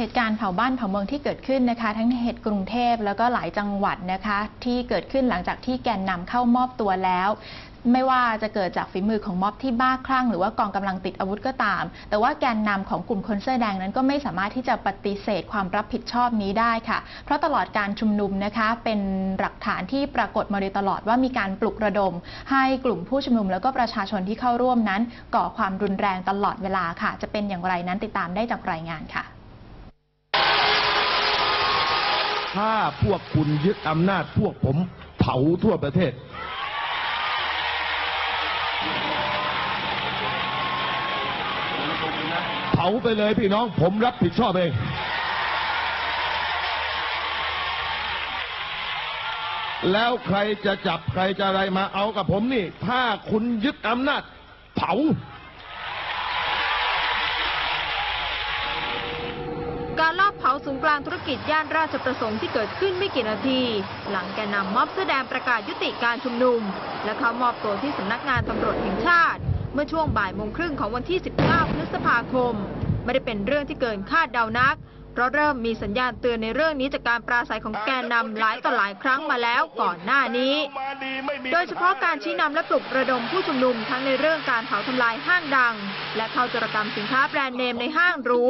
เหตุการณ์เผาบ้านเผาเมืองที่เกิดขึ้นนะคะ ทั้งในเหตุกรุงเทพแล้วก็หลายจังหวัดนะคะ ที่เกิดขึ้นหลังจากที่แกนนำเข้ามอบตัวแล้ว ไม่ว่าจะเกิดจากฝีมือของม็อบที่บ้าคลั่ง หรือว่ากองกำลังติดอาวุธก็ตาม แต่ว่าแกนนำของกลุ่มคนเสื้อแดงนั้นก็ไม่สามารถที่จะปฏิเสธความรับผิดชอบนี้ได้ค่ะ เพราะตลอดการชุมนุมนะคะเป็นหลักฐานที่ปรากฏมาโดยตลอดว่ามีการปลุกระดม ให้กลุ่มผู้ชุมนุมแล้วก็ประชาชนที่เข้าร่วมนั้น ก่อความรุนแรงตลอดเวลาค่ะ จะเป็นอย่างไรนั้นติดตามได้จากรายงานค่ะ ถ้าพวกคุณยึดอำนาจพวกผมเผาทั่วประเทศ เผาไปเลยพี่น้องผมรับผิดชอบเอง แล้วใครจะจับใครจะอะไรมาเอากับผมนี่ ถ้าคุณยึดอำนาจ เผา การลอบเผา ศูนย์กลางธุรกิจย่านราชประสงค์ที่เกิดขึ้นไม่กี่นาที หลังแกนนำม็อบเสื้อแดงประกาศยุติการชุมนุม และเข้ามอบตัวที่สำนักงานตำรวจแห่งชาติ เมื่อช่วงบ่ายโมงครึ่งของวันที่ 19 พฤษภาคม ไม่ได้เป็นเรื่องที่เกินคาดเดานัก ราะเริ่มมีสัญญาณเตือนในเรื่องนี้จากการปราศัยของแกนนำหลายต่อหลายครั้งมาแล้วก่อนหน้านี้ โดยเฉพาะการชี้นำและปลุกระดมผู้ชุมนุมทั้งในเรื่องการเผาทำลายห้างดัง และเข้าจรกรรมสินค้าแบรนด์เนมในห้างหรู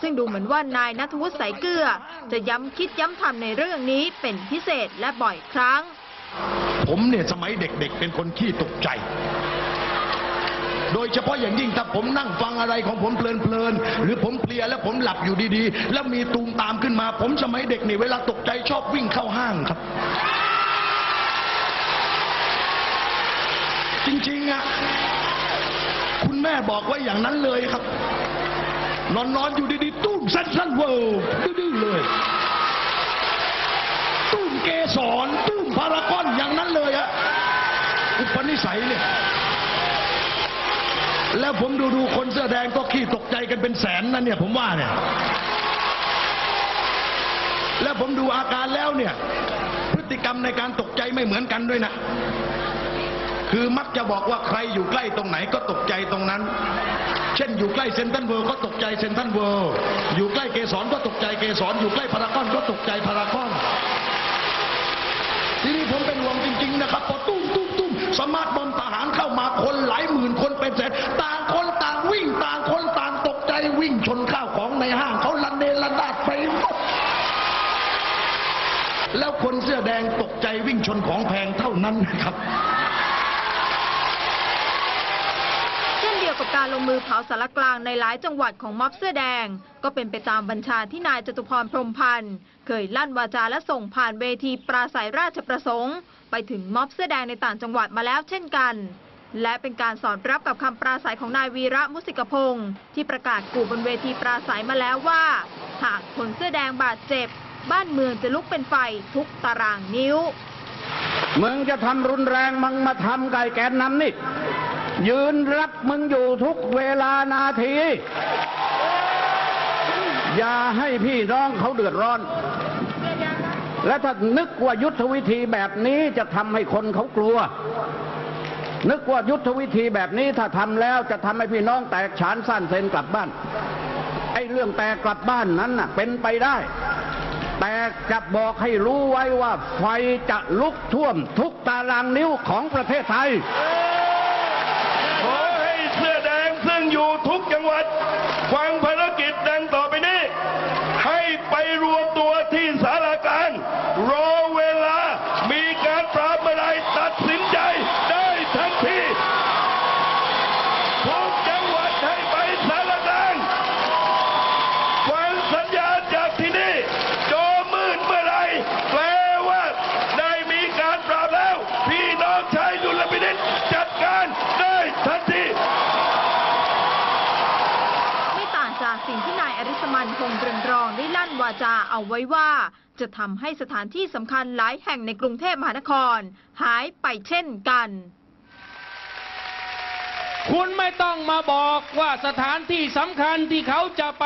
ซึ่งดูเหมือนว่านายนัทวุฒิสายเกลือ จะย้ำคิดย้ำทำในเรื่องนี้เป็นพิเศษและบ่อยครั้ง ผมเนี่ยสมัยเด็กๆ เป็นคนขี้ตกใจ โดยเฉพาะอย่างยิ่งถ้าผมนั่งฟังอะไรของผมเพลินๆหรือผมเพลียแล้วผมหลับอยู่ดีๆ แล้วมีตูมตามขึ้นมา ผมสมัยเด็กนี่เวลาตกใจชอบวิ่งเข้าห้างครับ จริงๆอะคุณแม่บอกไว้อย่างนั้นเลยครับ นอนนอนๆอยู่ดีๆ ตุ้มสั้นๆเวิร์ดื้อๆเลยตุ้มเกสรตุ้มพารากอนอย่างนั้นเลยอะอุปนิสัยเนี่ย แล้วผมดูดูคนเสื้อแดงก็ขี้ตกใจกันเป็นแสนนะเนี่ย ผมว่าเนี่ย แล้วผมดูอาการแล้วเนี่ย พฤติกรรมในการตกใจไม่เหมือนกันด้วยนะ คือมักจะบอกว่าใครอยู่ใกล้ตรงไหนก็ตกใจตรงนั้น เช่นอยู่ใกล้เซนทรัลเวิลด์ก็ตกใจเซนทรัลเวิลด์อยู่ใกล้เกสรก็ตกใจเกสรอยู่ใกล้พารากอนก็ตกใจพารากอนทีนี้ผมเป็นห่วงจริง ๆ นะครับพอตุ้มตุ้มตุ้มสมาร์ทบอมทหารเข้ามาคนหลายหมื่นคนเป็นแสนต่างคนต่างวิ่งต่างคนต่างตกใจวิ่งชนข้าวของในห้างเขาลันเนระนาดไปหมด แล้วคนเสื้อแดงตกใจวิ่งชนของแพงเท่านั้นนะครับ เช่นเดียวกับการลงมือเผาสารกลางในหลายจังหวัดของม็อบเสื้อแดง ก็เป็นไปตามบัญชาที่นายจตุพรพรมพันธ์เคยลั่นวาจาและส่งผ่านเวทีปราศัยราชประสงค์ ไปถึงม็อบเสื้อแดงในต่างจังหวัดมาแล้วเช่นกันและเป็นการสอดรับกับคำปราศัยของนายวีระมุสิกพงศ์ที่ประกาศกู่บนเวทีปราศัยมาแล้วว่า หากคนเสื้อแดงบาดเจ็บ บ้านเมืองจะลุกเป็นไฟทุกตารางนิ้ว มึงจะทำรุนแรงมึงมาทำไก่แกนนำนี่ ยืนรับมึงอยู่ทุกเวลานาที อย่าให้พี่น้องเขาเดือดร้อน และถ้านึกว่ายุทธวิธีแบบนี้จะทำให้คนเขากลัว นึกว่ายุทธวิธีแบบนี้ถ้าทำแล้วจะทำให้พี่น้องแตกฉานสั้นเซนกลับบ้าน ไอ้เรื่องแตกกลับบ้านนั้นน่ะ เป็นไปได้ แต่จะบอกให้รู้ไว้ว่าไฟจะลุกท่วมทุกตารางนิ้วของประเทศไทย ขอให้เสื้อแดงซึ่งอยู่ทุกจังหวัด ฟังภารกิจดังต่อไปนี้ ให้ไปรวมตัวที่สารกลางรอเวลา มีการปราบอะไรตัดสินใจได้ทันทีทุกจังหวัดให้ไปสารกลางฟังสัญญาณจากที่นี่จอมืดเมื่อไหรแปลว่าได้มีการปราบแล้ว พี่น้องชายดุลพินิษจัดการได้ทันที ไม่ต่างจากสิ่งที่นายอริส มันคงเรืองรองได้ลั่นวาจาเอาไว้ว่า จะทำให้สถานที่สำคัญหลายแห่งในกรุงเทพมหานคร หายไปเช่นกัน คุณไม่ต้องมาบอกว่าสถานที่สำคัญที่เขาจะไป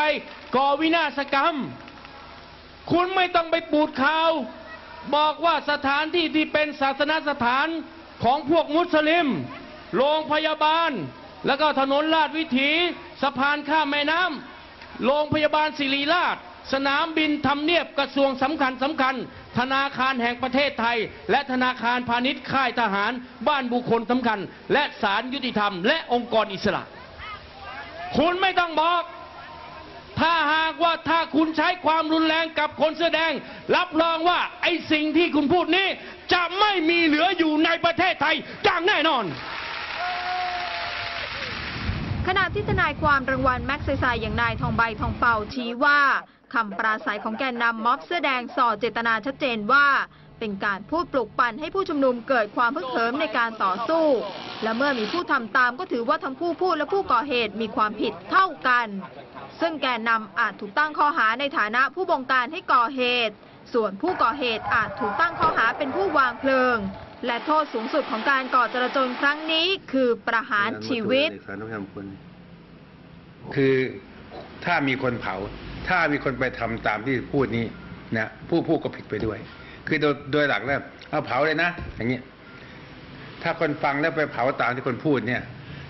ก่อวินาศกรรม คุณไม่ต้องไปปูดข่าวบอกว่าสถานที่ที่เป็นศาสนสถานของพวกมุสลิม โรงพยาบาล แล้วก็ถนนลาดวิถี สะพานข้ามแม่น้ำ โรงพยาบาลศิริราช สนามบินทำเนียบกระทรวงสำคัญสำคัญ ธนาคารแห่งประเทศไทย และธนาคารพาณิชย์ค่ายทหาร บ้านบุคคลสำคัญ และศาลยุติธรรม และองค์กรอิสระ คุณไม่ต้องบอก ถ้าหากว่าถ้าคุณใช้ความรุนแรงกับคนเสื้อแดง รับรองว่าไอ้สิ่งที่คุณพูดนี้ จะไม่มีเหลืออยู่ในประเทศไทยอย่างแน่นอน ขณะที่ทนายความรางวัลแม็กซ์ไซอย่างนายทองใบทองเป่าชี้ว่าคำปราศัยของแกนนำม็อบเสื้อแดงส่อเจตนาชัดเจนว่า เป็นการพูดปลุกปั่นให้ผู้ชุมนุมเกิดความพึกเหิมในการต่อสู้ และเมื่อมีผู้ทำตามก็ถือว่าทั้งผู้พูดและผู้ก่อเหตุมีความผิดเท่ากัน ซึ่งแกนนำอาจถูกตั้งข้อหาในฐานะผู้บงการให้ก่อเหตุ ส่วนผู้ก่อเหตุอาจถูกตั้งข้อหาเป็นผู้วางเพลิง และโทษสูงสุดของการก่อจราจนครั้งนี้คือประหารชีวิต คือถ้ามีคนเผา ถ้ามีคนไปทำตามที่พูดนี้นะผู้พูดก็ผิดไปด้วย คือโดยโดยหลักแล้วเอาเผาเลยนะ อย่างเงี้ยถ้าคนฟังแล้วไปเผาตามที่คนพูดเนี่ย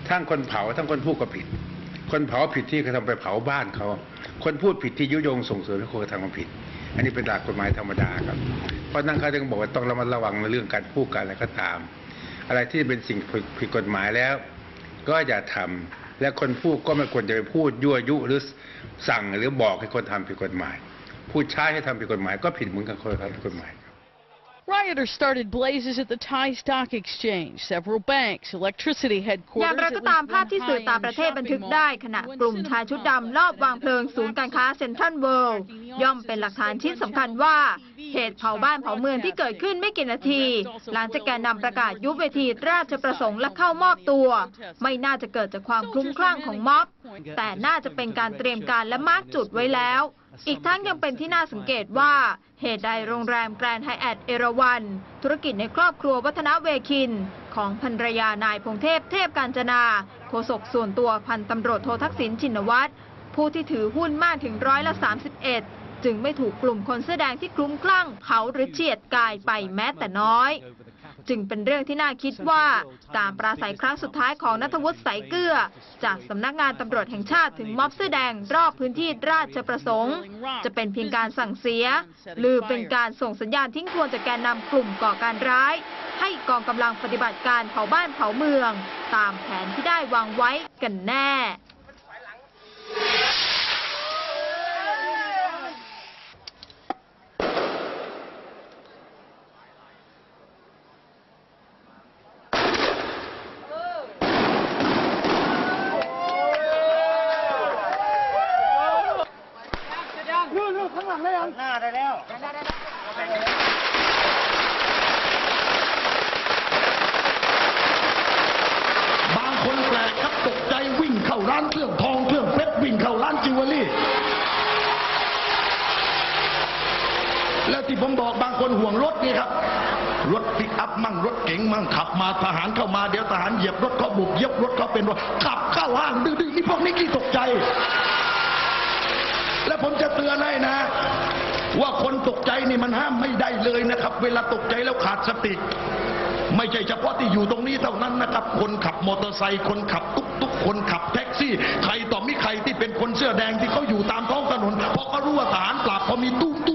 ทั้งคนเผาทั้งคนพูดก็ผิด คนเผาผิดที่เขาทำไปเผาบ้านเขา คนพูดผิดที่ยุยงส่งเสริมให้คนกระทำความผิด อันนี้เป็นหลักกฎหมายธรรมดาครับ เพราะนั่นเขาจึงบอกว่าต้องระมัดระวังในเรื่องการพูดการอะไรก็ตาม อะไรที่เป็นสิ่งผิดกฎหมายแล้ว ก็อย่าทำและคนพูดก็ไม่ควรจะไปพูดยั่วยุหรือสั่งหรือบอกให้คนทำผิดกฎหมาย พูดใช้ให้ทำผิดกฎหมายก็ผิดเหมือนกับคนทำผิดกฎหมาย Rioters started blazes at the Thai Stock Exchange, several banks, electricity อย่าง headquarters. ไร at ก็ least ตาม one ภาพที่สื่อ Thai ต่าง owned ประเทศบันทึก shopping ได้ mall ขณะ went กลุ่ม cinema ชายชุดดำลอบวางเพลิงศูนย์การค้าเซ็นทรัลเวิลด์ย่อมเป็นหลักฐานชิ้นสำคัญว่าเหตุเผาบ้านเผาเมืองที่เกิดขึ้นไม่กี่นาที หลังจากแกนนำประกาศยุบเวทีราชประสงค์และเข้ามอบตัว ไม่น่าจะเกิดจากความคลุ้มคลั่งของม็อบ แต่น่าจะเป็นการเตรียมการและมาร์กจุดไว้แล้ว อีกทั้งยังเป็นที่น่าสังเกตว่าเหตุใดโรงแรมแกรนด์ไฮแอทเอราวันธุรกิจในครอบครัววัฒนเวคิน ของภรรยานายพงเทพเทพการจนาโฆษกส่วนตัวพันตำรวจโททักษิณชินวัตรผู้ที่ถือหุ้นมากถึงร้อยละ 31 จึงไม่ถูกกลุ่มคนเสื้อแดงที่คลุ้มคลั่งเขาหรือเฉียดกายไปแม้แต่น้อย จึงเป็นเรื่องที่น่าคิดว่า การปราศัยครั้งสุดท้ายของนัทวุฒิสายเกลือ จากสำนักงานตำรวจแห่งชาติถึงม็อบเสื้อแดงรอบพื้นที่ราชประสงค์ จะเป็นเพียงการสั่งเสีย หรือเป็นการส่งสัญญาณทิ้งทวนจากแกนนำกลุ่มก่อการร้าย ให้กองกำลังปฏิบัติการเผาบ้านเผาเมือง ตามแผนที่ได้วางไว้กันแน่ บางคนแปลกครับตกใจวิ่งเข้าร้านเครื่องทองเครื่องเพชรวิ่งเข้าร้านจิวเวลรี่ แล้วที่ผมบอกบางคนห่วงรถนี่ครับ รถปิกอัพมั่งรถเก๋งมั่งขับมาทหารเข้ามาเดี๋ยวทหารเหยียบรถเขาบุกเหยียบรถเขาเป็นรถขับเข้าห้างดื้อๆนี่พวกนี้กี่ตกใจ และผมจะเตือนให้นะ ว่าคนตกใจนี่มันห้ามไม่ได้เลยนะครับ เวลาตกใจแล้วขาดสติ ไม่ใช่เฉพาะที่อยู่ตรงนี้เท่านั้นนะครับ คนขับมอเตอร์ไซค์คนขับตุ๊กตุ๊กคนขับแท็กซี่ ใครต่อมีใครที่เป็นคนเสื้อแดงที่เขาอยู่ตามท้องถนนเพราะเขารู้ว่าทหารปราบพอมีตู้ตู้